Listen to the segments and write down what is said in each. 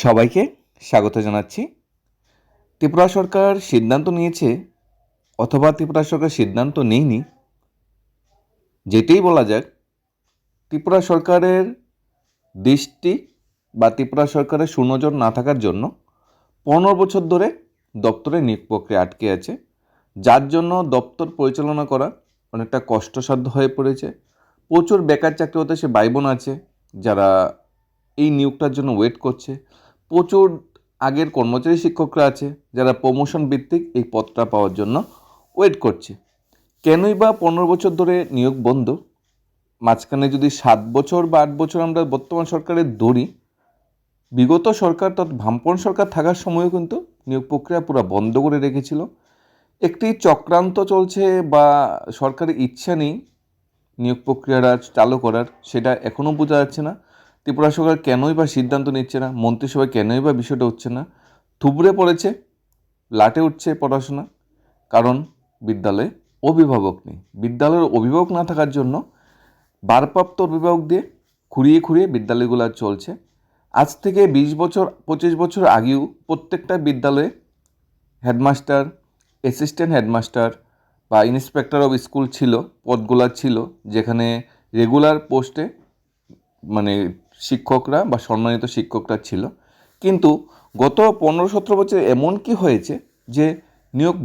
সবাইকে স্বাগত জানাচ্ছি। ত্রিপুরা সরকার সিদ্ধান্ত নিয়েছে অথবা ত্রিপুরা সরকার সিদ্ধান্ত নেয়নি, যেটাই বলা যাক, ত্রিপুরা সরকারের দৃষ্টি বা ত্রিপুরা সরকারের সুনজর না থাকার জন্য পনেরো বছর ধরে দপ্তরে নিয়োগ প্রক্রিয়া আটকে আছে, যার জন্য দপ্তর পরিচালনা করা অনেকটা কষ্টসাধ্য হয়ে পড়েছে। প্রচুর বেকার চাকরি হতে সে ভাই বোন আছে যারা এই নিয়োগটার জন্য ওয়েট করছে। প্রচুর আগের কর্মচারী শিক্ষকরা আছে যারা প্রমোশন ভিত্তিক এই পদটা পাওয়ার জন্য ওয়েট করছে। কেনই বা পনেরো বছর ধরে নিয়োগ বন্ধ? মাঝখানে যদি সাত বছর বা আট বছর আমরা বর্তমান সরকারের ধরি, বিগত সরকার তথা ভামপন সরকার থাকার সময়ও কিন্তু নিয়োগ প্রক্রিয়া পুরো বন্ধ করে রেখেছিল। একটি চক্রান্ত চলছে বা সরকারের ইচ্ছা নেই নিয়োগ প্রক্রিয়াটা চালু করার, সেটা এখনও বোঝা যাচ্ছে না। ত্রিপুরা সরকার কেনই বা সিদ্ধান্ত নিচ্ছে না? মন্ত্রিসভায় কেনই বা বিষয়টা হচ্ছে না? থুবড়ে পড়েছে, লাটে উঠছে পড়াশোনা, কারণ বিদ্যালয়ে অভিভাবক নেই। বিদ্যালয়ের অভিভাবক না থাকার জন্য ভারপ্রাপ্ত অভিভাবক দিয়ে খুঁড়িয়ে খুঁড়িয়ে বিদ্যালয়গুলো চলছে। আজ থেকে বিশ বছর, পঁচিশ বছর আগেও প্রত্যেকটা বিদ্যালয়ে হেডমাস্টার, অ্যাসিস্ট্যান্ট হেডমাস্টার বা ইন্সপেক্টর অফ স্কুল ছিল, পদগুলা ছিল, যেখানে রেগুলার পোস্টে মানে শিক্ষকরা বা সম্মানিত শিক্ষকরা ছিল। কিন্তু গত পনেরো সতেরো বছর এমন কি হয়েছে যে নিয়োগ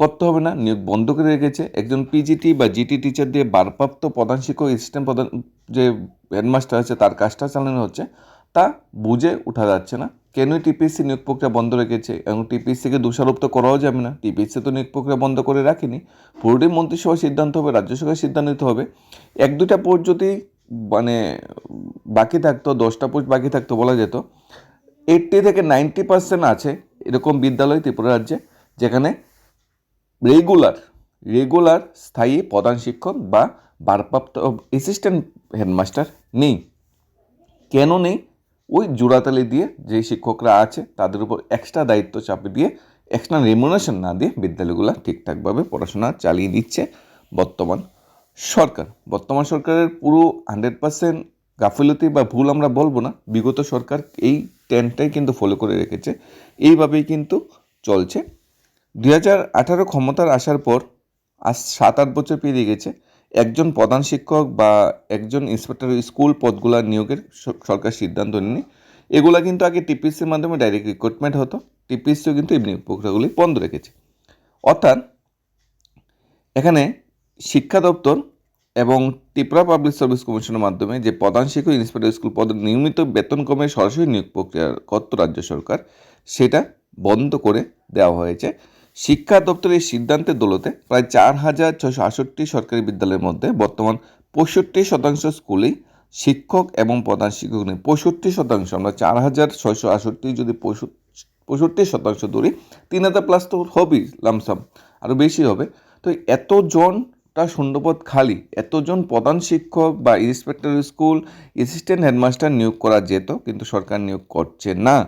করতে হবে না, নিয়োগ বন্ধ করে রেখেছে। একজন পিজিটি বা জিটি টিচার দিয়ে ভারপ্রাপ্ত প্রধান শিক্ষক অ্যাসিস্ট্যান্ট প্রধান যে হেডমাস্টার আছে, তার কাজটা চালানো হচ্ছে, তা বুঝে ওঠা যাচ্ছে না। কেন টিপিএসসি নিয়োগ প্রক্রিয়া বন্ধ রেখেছে? এবং টিপিএসসিকে দোষারোপ তো করাও যাবে না। টিপিএসসি তো নিয়োগ প্রক্রিয়া বন্ধ করে রাখেনি। পুরোটাই মন্ত্রিসভার সিদ্ধান্ত হবে, রাজ্য সরকারের সিদ্ধান্ত নিতে হবে। এক দুটা পোস্ট যদি মানে বাকি থাকতো, দশটা পোস্ট বাকি থাকতো বলা যেত। এইট্টি থেকে নাইনটি পার্সেন্ট আছে এরকম বিদ্যালয় ত্রিপুরা রাজ্যে, যেখানে রেগুলার রেগুলার স্থায়ী প্রধান শিক্ষক বা ভারপ্রাপ্ত অ্যাসিস্ট্যান্ট হেডমাস্টার নেই। কেন নেই? ওই জোড়াতালি দিয়ে যে শিক্ষকরা আছে, তাদের উপর এক্সট্রা দায়িত্ব চাপে দিয়ে এক্সট্রা রেমুনেশন না দিয়ে বিদ্যালয়গুলো ঠিকঠাকভাবে পড়াশোনা চালিয়ে দিচ্ছে বর্তমান সরকার, বর্তমান সরকারের পুরো হান্ড্রেড পার্সেন্ট গাফিলতি বা ভুল আমরা বলব না, বিগত সরকার এই ট্রেন্ডটাই কিন্তু ফলো করে রেখেছে। এইভাবেই কিন্তু চলছে। দুই হাজার আঠারো ক্ষমতার আসার পর আজ সাত আট বছর পেরিয়ে গেছে, একজন প্রধান শিক্ষক বা একজন ইন্সপেক্টর স্কুল পদগুলা নিয়োগের সরকার সিদ্ধান্ত নেয়নি। এগুলা কিন্তু আগে টিপিসির মাধ্যমে ডাইরেক্ট রিক্রুটমেন্ট হতো টিপিএসসিও কিন্তু এই নিয়োগ প্রক্রিয়াগুলি বন্ধ রেখেছে। অর্থাৎ এখানে শিক্ষা দপ্তর এবং ত্রিপুরা পাবলিক সার্ভিস কমিশনের মাধ্যমে যে প্রধান শিক্ষক ইন্সপেক্টর স্কুল পদে নিয়মিত বেতন কমে সরাসরি নিয়োগ প্রক্রিয়া করত রাজ্য সরকার, সেটা বন্ধ করে দেওয়া হয়েছে। শিক্ষা দপ্তরের এই সিদ্ধান্তের দৌলতে প্রায় চার হাজার ছশো আষট্টি সরকারি বিদ্যালয়ের মধ্যে বর্তমান পঁয়ষট্টি শতাংশ স্কুলেই শিক্ষক এবং প্রধান শিক্ষক নেই। পঁয়ষট্টি শতাংশ, আমরা চার হাজার ছয়শো আষট্টি যদি পঁয়ষট্টি শতাংশ ধরি, তিন হাজার প্লাস তো হবেই লামসাম আরও বেশি হবে। তো এতজনটা শূন্যপদ খালি এতজন প্রধান শিক্ষক বা ইন্সপেক্টর স্কুল অ্যাসিস্ট্যান্ট হেডমাস্টার নিয়োগ করা যেত, কিন্তু সরকার নিয়োগ করছে না।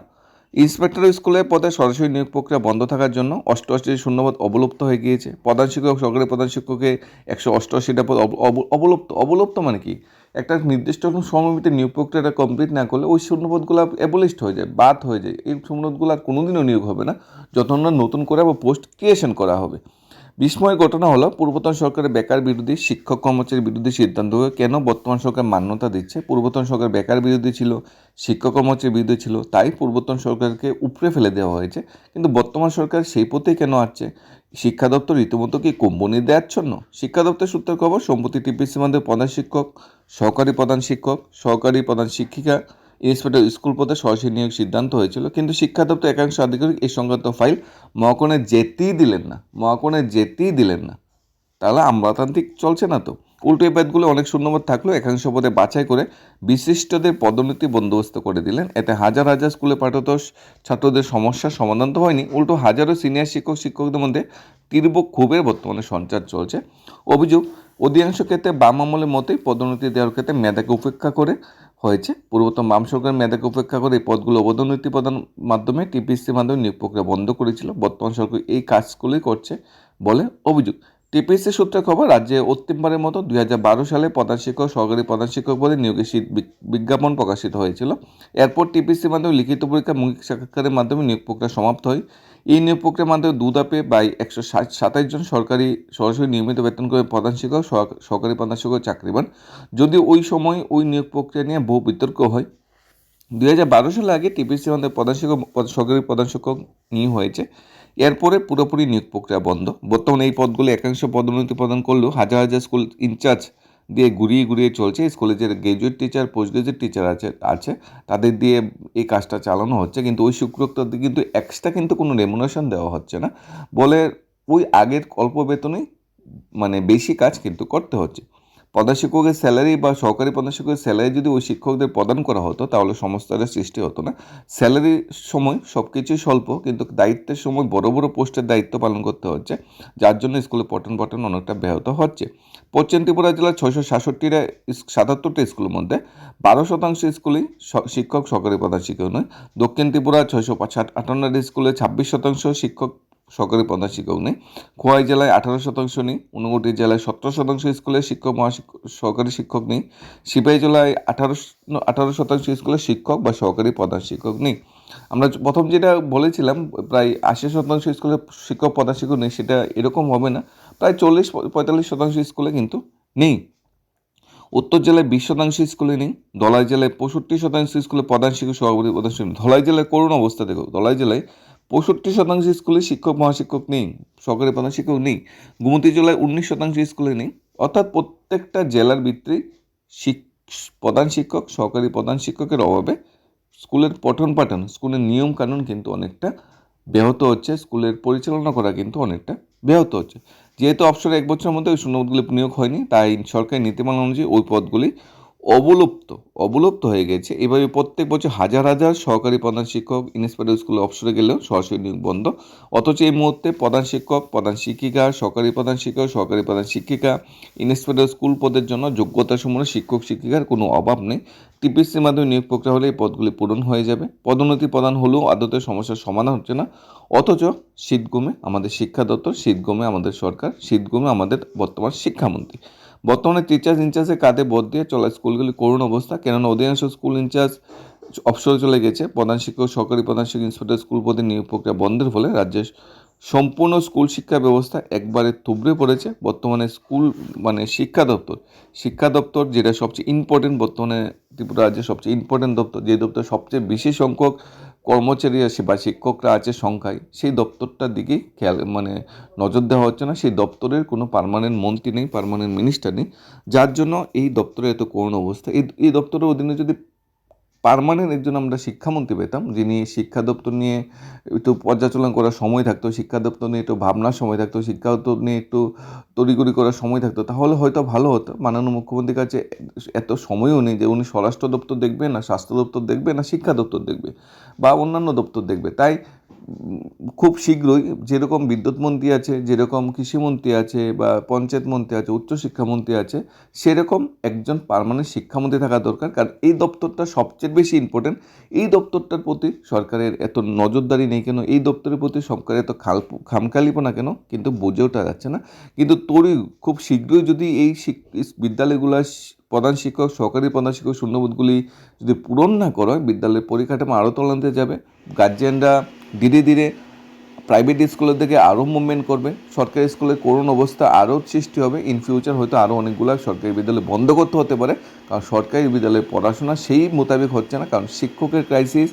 ইন্সপেক্টর স্কুলের পদে সরাসরি নিয়োগ প্রক্রিয়া বন্ধ থাকার জন্য অষ্টআশি শূন্যপদ অবলুপ্ত হয়ে গিয়েছে। প্রধান শিক্ষক, সরকারি প্রধান শিক্ষকের একশো অষ্টআশিটা পদ অব- অব- অবলুপ্ত অবলুপ্ত মানে কি? একটা নির্দিষ্ট ভিতরে নিয়োগ প্রক্রিয়াটা কমপ্লিট না করলে ওই শূন্যপদগুলো অ্যাবলিস্ট হয়ে যায়, বাদ হয়ে যায়। এই শূন্যপদগুলো আর কোনোদিনও নিয়োগ হবে না যতক্ষণ না নতুন করে আবার পোস্ট ক্রিয়েশন করা হবে। বিস্ময়ের ঘটনা হলো, পূর্বতন সরকারের বেকার বিরোধী শিক্ষক কর্মচারী বিরোধী সিদ্ধান্তকে কেন বর্তমান সরকার মান্যতা দিচ্ছে? পূর্বতন সরকার বেকার বিরোধী ছিল, শিক্ষক কর্মচারী বিরোধী ছিল, তাই পূর্বতন সরকারকে উপড়ে ফেলে দেওয়া হয়েছে। কিন্তু বর্তমান সরকার সেই পথেই কেন আসছে? শিক্ষা দপ্তর রীতিমতো কি কোম্পানি দেওয়াচ্ছন্ন শিক্ষা দপ্তর সূত্রের খবর, সম্প্রতি টিপিসি মধ্যে প্রধান শিক্ষক, সহকারী প্রধান শিক্ষক, সহকারী প্রধান শিক্ষিকা ইন্সপেক্টর স্কুল পদে সরাসরি নিয়োগ সিদ্ধান্ত হয়েছিল, কিন্তু শিক্ষা দপ্তর একাংশ আধিকারিক এই সংক্রান্ত ফাইল মহাকণে যেতেই দিলেন না, মহাকণে যেতেই দিলেন না। তাহলে আমলাতান্ত্রিক চলছে না তো? উল্টো এই পদগুলো অনেক শূন্যপদ থাকলেও একাংশ পদে বাছাই করে বিশিষ্টদের পদোন্নতি বন্দোবস্ত করে দিলেন। এতে হাজার হাজার স্কুলে পাঠরত ছাত্রদের সমস্যার সমাধান তো হয়নি, উল্টো হাজারো সিনিয়র শিক্ষক, শিক্ষকদের মধ্যে তীব্র ক্ষোভের বর্তমানে সঞ্চার চলছে। অভিযোগ, অধিকাংশ ক্ষেত্রে বাম আমলের মতোই পদোন্নতি দেওয়ার ক্ষেত্রে মেধাকে উপেক্ষা করে হয়েছে। পূর্বতন বাম সরকার মেয়াদকে উপেক্ষা করে এই পদগুলো অবদোন্নতি প্রদান মাধ্যমে টিপিএসসির মাধ্যমে নিয়োগ প্রক্রিয়া বন্ধ করেছিল। বর্তমান সরকার এই কাজগুলোই করছে বলে অভিযোগ। টিপিএসসি সূত্রে খবর, রাজ্যে অন্তিমবারের মতো দুই হাজার বারো সালে প্রধান শিক্ষক, সহকারী প্রধান শিক্ষক পদে নিয়োগের বিজ্ঞাপন প্রকাশিত হয়েছিল। এরপর টিপিএসসির মাধ্যমে লিখিত পরীক্ষা মৌখিক সাক্ষাৎকারের মাধ্যমে নিয়োগ প্রক্রিয়া সমাপ্ত হয়। এই নিয়োগ প্রক্রিয়ার মাধ্যমে দু ধাপে বাই একশো সাতাইশ জন সরকারি, সরাসরি নিয়মিত বেতন করে প্রধান শিক্ষক সহক- সহকারী প্রধান শিক্ষক চাকরি পান যদিও ওই সময় ওই নিয়োগ প্রক্রিয়া নিয়ে বহু বিতর্ক হয়। দুই হাজার বারো সালে আগে টিপিসি আমাদের প্রধান শিক্ষক সহকারী প্রধান শিক্ষক নিয়োগ হয়েছে। এরপরে পুরোপুরি নিয়োগ প্রক্রিয়া বন্ধ। বর্তমানে এই পদগুলি একাংশ পদোন্নতি প্রদান করলেও হাজার হাজার স্কুল ইনচার্জ দিয়ে ঘুরিয়ে ঘুরিয়ে চলছে। স্কুলে যে graduate teacher post graduate teacher আছে আছে, তাদের দিয়ে এই কাজটা চালানো হচ্ছে। কিন্তু ওই শিক্ষকদের কিন্তু এক্সট্রা কিন্তু কোনো রেমুনেশন দেওয়া হচ্ছে না। বলে ওই আগের অল্প বেতনেই মানে বেশি কাজ কিন্তু করতে হচ্ছে। প্রধান স্যালারি বা সহকারী প্রধান স্যালারি যদি ওই শিক্ষকদের প্রদান করা হতো, তাহলে সমস্যার সৃষ্টি হতো না। স্যালারির সময় সব কিছুই স্বল্প, কিন্তু দায়িত্বের সময় বড় বড় পোস্টের দায়িত্ব পালন করতে হচ্ছে, যার জন্য স্কুলে পঠন পাঠন অনেকটা ব্যাহত হচ্ছে। পশ্চিম ত্রিপুরা জেলার ছয়শো সাতষট্টিটা সাতাত্তরটা স্কুলের মধ্যে বারো শতাংশ স্কুলেই শিক্ষক, সহকারী প্রধান নয়। দক্ষিণ ত্রিপুরা ছয়শো আটান্নটা স্কুলে ছাব্বিশ শতাংশ শিক্ষক সহকারী প্রধান শিক্ষক নেই। খোয়াই জেলায় আঠারো শতাংশ নেই ঊনকোটি জেলায় সতেরো শতাংশ স্কুলে শিক্ষক মহাশিক্ষক সহকারী শিক্ষক নেই। সিপাহী জেলায় আঠারো আঠারো শতাংশ স্কুলে শিক্ষক বা সহকারী প্রধান শিক্ষক নেই। আমরা প্রথম যেটা বলেছিলাম, প্রায় আশি শতাংশ স্কুলে শিক্ষক, প্রধান শিক্ষক নেই, সেটা এরকম হবে না। প্রায় চল্লিশ, পঁয়তাল্লিশ শতাংশ স্কুলে কিন্তু নেই। উত্তর জেলায় বিশ শতাংশ স্কুলে নেই, ধলাই জেলায় পঁয়ষট্টি শতাংশ স্কুলে প্রধান শিক্ষক, সভাপতি, প্রধান শিক্ষক ধলাই জেলায় করুণ অবস্থা দেখো, ধলাই জেলায় পঁয়ষট্টি শতাংশ স্কুলে শিক্ষক, মহাশিক্ষক নেই, সরকারি প্রধান শিক্ষক নেই, গুমতি জেলায় উনিশ শতাংশ স্কুলে নেই। অর্থাৎ প্রত্যেকটা জেলার ভিত্তি প্রধান শিক্ষক সহকারী প্রধান শিক্ষকের অভাবে স্কুলের পঠন পাঠন, স্কুলের নিয়ম কানুন কিন্তু অনেকটা ব্যাহত হচ্ছে, স্কুলের পরিচালনা করা কিন্তু অনেকটা ব্যাহত হচ্ছে। যেহেতু অবসরে এক বছরের মধ্যে ওই শূন্যপদগুলি নিয়োগ হয়নি, তাই সরকারি নীতিমালা অনুযায়ী ওই পদগুলি অবলুপ্ত অবলুপ্ত হয়ে গেছে। এভাবে প্রত্যেক বছর হাজার হাজার সহকারী প্রধান শিক্ষক ইন্সপেক্টর স্কুলে অবসরে গেলেও সরাসরি নিয়োগ বন্ধ। অথচ এই মুহূর্তে প্রধান শিক্ষক, প্রধান শিক্ষিকা, সহকারী প্রধান শিক্ষক, সহকারী প্রধান শিক্ষিকা ইন্সপেক্টর স্কুল পদের জন্য যোগ্যতা সমূহ শিক্ষক শিক্ষিকার কোনো অভাব নেই। টিপিসির মাধ্যমে নিয়োগ প্রক্রিয়া হলে এই পদগুলি পূরণ হয়ে যাবে। পদোন্নতি প্রদান হলেও আদতে সমস্যার সমাধান হচ্ছে না। অথচ শীতগমে আমাদের শিক্ষা দপ্তর শীতগমে আমাদের সরকার শীতগমে আমাদের বর্তমান শিক্ষামন্ত্রী। বর্তমানে টিচার্স ইনচার্জের কাঁধে বোধ দিয়ে চলা স্কুলগুলি করুণ অবস্থা। কেননা অধিকাংশ স্কুল ইনচার্জ অবসরে চলে গেছে। প্রধান শিক্ষক সরকারি প্রধান শিক্ষক ইন্সপেক্টর স্কুল পদে নিয়োগ প্রক্রিয়া বন্ধের ফলে রাজ্যের সম্পূর্ণ স্কুল শিক্ষা ব্যবস্থা একবারে থুবড়ে পড়েছে। বর্তমানে স্কুল মানে শিক্ষা দপ্তর শিক্ষা দপ্তর যেটা সবচেয়ে ইম্পর্টেন্ট বর্তমানে ত্রিপুরা রাজ্যের সবচেয়ে ইম্পর্টেন্ট দপ্তর, যে দপ্তর সবচেয়ে বেশি সংখ্যক কর্মচারী আছে, বা শিক্ষকরা আছে সংখ্যায়, সেই দপ্তরটার দিকে খেয়াল মানে নজর দেওয়া হচ্ছে না। সেই দপ্তরের কোনো পারমানেন্ট মন্ত্রী নেই পারমানেন্ট মিনিস্টার নেই, যার জন্য এই দপ্তরে এত করুণ অবস্থা। এই এই দপ্তরের অধীনে যদি পার্মানেন্ট একজন আমরা শিক্ষামন্ত্রী পেতাম, যিনি শিক্ষা দপ্তর নিয়ে একটু পর্যালোচনা করার সময় থাকতো, শিক্ষা দপ্তর নিয়ে একটু ভাবনার সময় থাকতো, শিক্ষা দপ্তর নিয়ে একটু তড়িগড়ি করার সময় থাকতো, তাহলে হয়তো ভালো হতো। মাননীয় মুখ্যমন্ত্রীর কাছে এত সময়ও নেই যে উনি স্বরাষ্ট্র দপ্তর দেখবে না স্বাস্থ্য দপ্তর দেখবে না শিক্ষা দপ্তর দেখবে বা অন্যান্য দপ্তর দেখবে। তাই খুব শীঘ্রই যেরকম বিদ্যুৎ মন্ত্রী আছে, যেরকম কৃষিমন্ত্রী আছে বা পঞ্চায়েত মন্ত্রী আছে উচ্চশিক্ষামন্ত্রী আছে, সেরকম একজন পার্মানেন্ট শিক্ষামন্ত্রী থাকা দরকার। কারণ এই দপ্তরটা সবচেয়ে বেশি ইম্পর্টেন্ট এই দপ্তরটার প্রতি সরকারের এত নজরদারি নেই কেন? এই দপ্তরের প্রতি সরকারের এত খাল খামখালিপনা কেন? কিন্তু বুঝে ওঠা যাচ্ছে না। কিন্তু তোরই খুব শীঘ্রই যদি এই বিদ্যালয়গুলো প্রধান শিক্ষক, সহকারী প্রধান শিক্ষক শূন্যবোধগুলি যদি পূরণ না করা হয় বিদ্যালয়ের পরিকাঠামো আরও তলান্তে যাবে। গার্জিয়ানরা ধীরে ধীরে প্রাইভেট স্কুলের দিকে আরও মুভমেন্ট করবে। সরকারি স্কুলের করুণ অবস্থা আরও সৃষ্টি হবে। ইন ফিউচার হয়তো আরও অনেকগুলো সরকারি বিদ্যালয় বন্ধ করতে হতে পারে। কারণ সরকারি বিদ্যালয়ে পড়াশোনা সেই মোতাবেক হচ্ছে না। কারণ শিক্ষকের ক্রাইসিস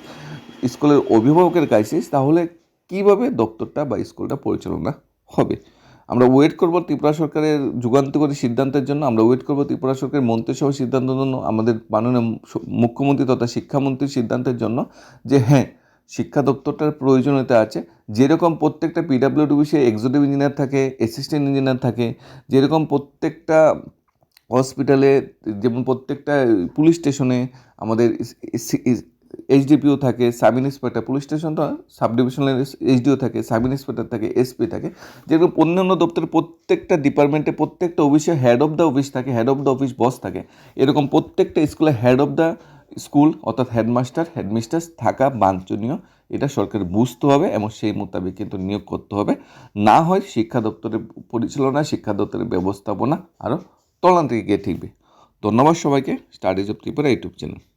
স্কুলের অভিভাবকের ক্রাইসিস তাহলে কীভাবে দপ্তরটা বা স্কুলটা পরিচালনা হবে? আমরা ওয়েট করব ত্রিপুরা সরকারের যুগান্তকারী সিদ্ধান্তের জন্য। আমরা ওয়েট করব ত্রিপুরা সরকারের মন্ত্রিসভা সিদ্ধান্তের জন্য। আমাদের মাননীয় মুখ্যমন্ত্রী তথা শিক্ষামন্ত্রীর সিদ্ধান্তের জন্য যে হ্যাঁ শিক্ষা দপ্তরটার প্রয়োজনীয়তা আছে। যেরকম প্রত্যেকটা পিডাব্লিউডি অফিসে এক্সিকিউটিভ ইঞ্জিনিয়ার থাকে অ্যাসিস্ট্যান্ট ইঞ্জিনিয়ার থাকে, যেরকম প্রত্যেকটা হসপিটালে যেমন প্রত্যেকটা পুলিশ স্টেশনে আমাদের এইচডিপিও থাকে সাব ইন্সপেক্টর পুলিশ স্টেশনটা সাব ডিভিশনাল এইচডিও থাকে সাব ইন্সপেক্টর থাকে এসপি থাকে। যেরকম অন্যান্য দপ্তরের প্রত্যেকটা ডিপার্টমেন্টে প্রত্যেকটা অফিসে হেড অফ দ্য অফিস থাকে head of the office boss থাকে। এরকম প্রত্যেকটা স্কুলে হেড অফ দ্য স্কুল, অর্থাৎ হেডমাস্টার, হেডমিস্ট্রেস থাকা বাঞ্ছনীয়। এটা সরকার বুঝতে হবে এবং সেই মোতাবেক কিন্তু নিয়োগ করতে হবে। না হয় শিক্ষা দপ্তরের পরিচালনা, শিক্ষা দপ্তরের ব্যবস্থাপনা আরও তলান থেকে গিয়ে ঠিকবে। ধন্যবাদ সবাইকে। Studies of Tripura YouTube channel